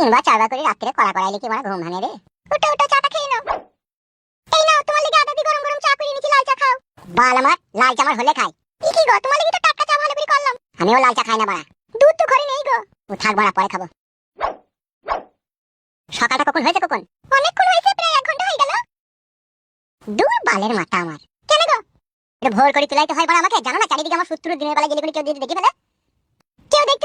তিনবার চারবার করে রাত্রে কড়া কড়াইলে কি আমার ঘুম ভাঙে রে। ওটা ওটা চাটা খেয়ে নাও। এই নাও, তোমার লেগে আদা দিয়ে গরম গরম চা করে নিচ্ছি লাল চা খাও। বাল আমার, লাল চা আমার হলে খাই কি কি গো, তোমার লেগে তো টাটকা চা ভালো করে করলাম। আমিও লাল চা খাই না, বাড়া। দুধ তো ঘরে নেই গো। ও থাক, বাড়া, পরে খাব। সকালটা কখন হয়েছে কখন? অনেকক্ষণ হয়েছে, প্রায় এক ঘণ্টা হয়ে গেল। দূর বালের মাথা আমার। কেন গো? এটা ভোর করে তুলাইতে হয়, বাড়া আমাকে। জানো না, চারিদিকে আমার শত্রু দিনের বেলা গেলে কেউ যদি দেখে ফেলে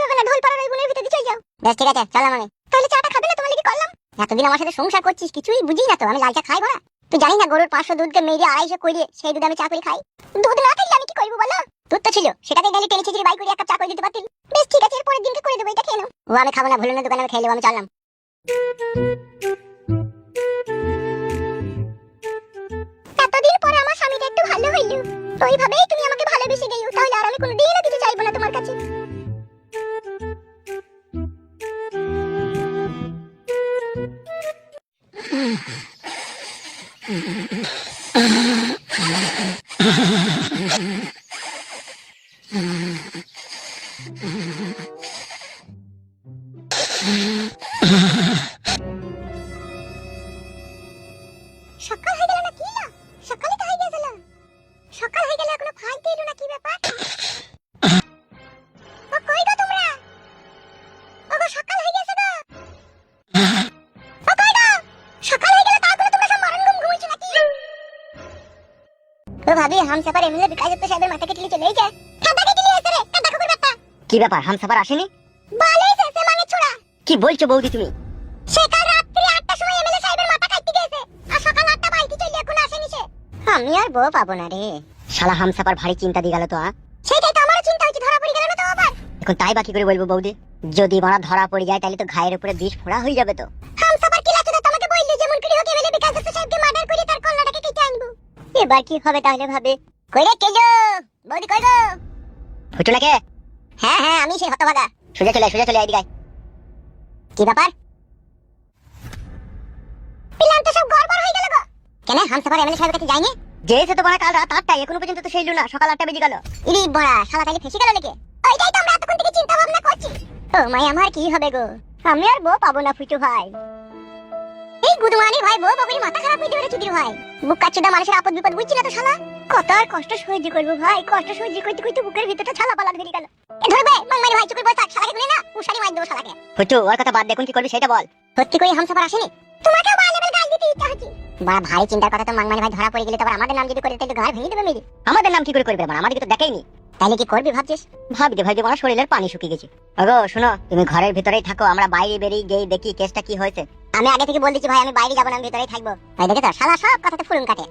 কেউ না ঢোল পাড়ার ওই বোনের ভিতরে চলে যাও। বেশ ঠিক আছে চলো আমি তাহলে চাটা খাবে না তোমার লেগে করলাম? এতদিন আমার সাথে সংসার করছিস কিছুই বুঝি না তো আমি লাল চা খাই ভরা তুই জানি না গরুর পাঁচশো দুধকে মেরে আড়াইশো করিয়ে সেই দুধ আমি চা করে খাই। দুধ না থাকলে আমি কি করব বলো? দুধ তো ছিল সেটাকে গেলে টেনে ছিচড়ি বাই করে এক কাপ চা করে দিতে পারতিল বেশ ঠিক আছে এরপরের দিনকে করে দেবো এটা খেয়ে নাও। ও আমি খাব না ভুলে না দোকানে আমি খেয়ে নেব আমি চললাম। এতদিন পরে আমার স্বামীটা একটু ভালো হইল। তুমি আমাকে ভালোবেসে গেছো তাহলে আর আমি কোনোদিনও সকাল ভাবি হাম সাফার এমএলএ বিকাশত্ব সাহেবের মাথা কেটে চলে যায়। কাদা কেটে নিয়ে এসে রে কাদা কুকুর বাচ্চা কি ব্যাপার হামসাফার আসেনি? বালে এসে মানে ছোড়া কি বলছো বৌদি তুমি? সে কাল রাত্রি আটটার সময় এমএলএ সাহেবের মাথা কাটতে গেছে আর সকাল আটটা বাড়িতে চলে এখন আসেনি সে। আমি আর বউ পাবো না রে। শালা হামসাফার ভারী চিন্তা দিয়ে গেল তো আ? সেটাই তো আমারও চিন্তা হচ্ছে ধরা পড়ে গেল না তো আবার। এখন তাই বাকি করে বলব বৌদি? যদি মারা ধরা পড়ে যায় তাহলে তো ঘায়ের উপরে বিষ ফোড়া হয়ে যাবে তো। এবার কি হবে তাহলে ভাবে। কই রে কে গো? বৌদি কই গো? ফুটু নাকি? হ্যাঁ হ্যাঁ আমি সেই হতভাগা। সোজা চলে সোজা চলে এদিকে কি ব্যাপার? প্ল্যান তো সব গড়বড় হয়ে গেল গো। কেন হামসাবার এমএলএ সাহেবের কাছে যায়নি? যে এসে তো মারা কাল রাত আটটায় এখনও পর্যন্ত তো সেই না সকাল আটটা বেজে গেল। ইরি বড়া শালা তাইলে ফেসে গেল নাকি? ওইটাই তো আমরা এতক্ষণ থেকে চিন্তা ভাবনা করছি। ও মাই আমার কি হবে গো? আমি আর বউ পাবো না ফুটু ভাই। এই গুদমানি ভাই বউ বকরি মাথা খারাপ হয়ে যাবে চুদির ভাই। বুক কাচ্চুদা মানুষের আপদ বিপদ বুঝছি না তো শালা? কত আর কষ্ট সহ্য করব ভাই কষ্ট সহ্য করতে করতে বুকের ভিতরটা ছালা পালা ধরে গেল। এ ধরবে মাংমারি ভাই চুকুর বল থাক শালাকে শুনে না উশারি মার দেবো শালাকে। ফুটু ওর কথা বাদ দেখুন কি করবি সেটা বল। সত্যি করে হামসাফার আসেনি? তোমাকেও বাই লেভেল গাল দিতে ইচ্ছা হচ্ছে। বড় ভারী চিন্তার কথা তো মাংমারি ভাই ধরা পড়ে গেলে তো আমাদের নাম যদি করে তাহলে ঘর ভেঙে দেবে মেরে। আমাদের নাম কি করে করবে মানে আমাদেরকে তো দেখেইনি। তাহলে কি করবি ভাবছিস? ভাবতে ভাবতে আমার শরীরের পানি শুকিয়ে গেছে। আগো শোনো তুমি ঘরের ভিতরেই থাকো আমরা বাইরে বেরিয়ে গিয়ে দেখি কেসটা কি হয়েছে। আমি আগে থেকে বল দিচ্ছি ভাই আমি বাইরে যাব না আমি ভিতরেই থাকব। ভাই দেখে তো শালা সব কথাতে ফুরুম কাটে।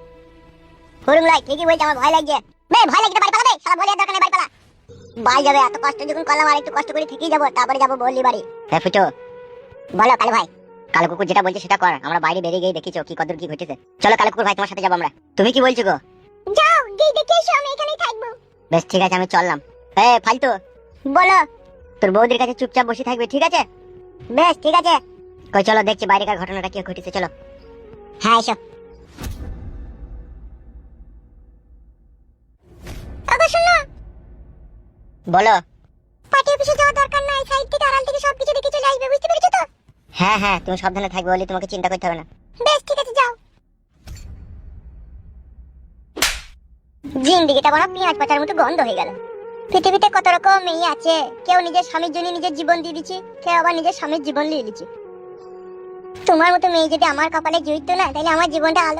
ফুরুম লাই ঠিকই বলছে আমার ভয় লাগছে। বে ভয় লাগছে বাড়ি পালাবে শালা বলে দরকার নেই বাড়ি পালা। বাড়ি যাবে এত কষ্ট যখন করলাম আর একটু কষ্ট করে থেকেই যাব তারপরে যাব বললি বাড়ি। হ্যাঁ ফুটু। বলো কালু ভাই। কালো কুকুর যেটা বলছে সেটা কর আমরা বাইরে বেরিয়ে গিয়ে দেখিছো কি কদর কি ঘটেছে। চলো কালো কুকুর ভাই তোমার সাথে যাব আমরা। তুমি কি বলছো গো? যাও গিয়ে দেখে এসো আমি এখানেই থাকব। বেশ ঠিক আছে আমি চললাম। এ ফালতু। বলো। তোর বৌদির কাছে চুপচাপ বসে থাকবে ঠিক আছে? বেশ ঠিক আছে। কই চলো দেখছি বাইরেকার ঘটনাটা কি ঘটেছে চলো। হ্যাঁ এসো। বলো। পার্টি অফিসে যাওয়ার দরকার নাই সাইড থেকে আড়াল থেকে সবকিছু দেখে চলে আসবে বুঝতে পেরেছ তো? হ্যাঁ হ্যাঁ তুমি সাবধানে থাকবে বলে তোমাকে চিন্তা করতে হবে না। বেশ ঠিক আছে যাও। জিন্দিগিটা বড় পেঁয়াজ পাতার মতো গন্ধ হয়ে গেল। পৃথিবীতে কত রকম মেয়ে আছে কেউ নিজের স্বামীর জন্য নিজের জীবন দিয়ে দিচ্ছে কেউ আবার নিজের স্বামীর জীবন নিয়ে দিচ্ছে তোমার মতো মেয়ে যদি আমার কপালে জড়িত না তাহলে আমার জীবনটা আলো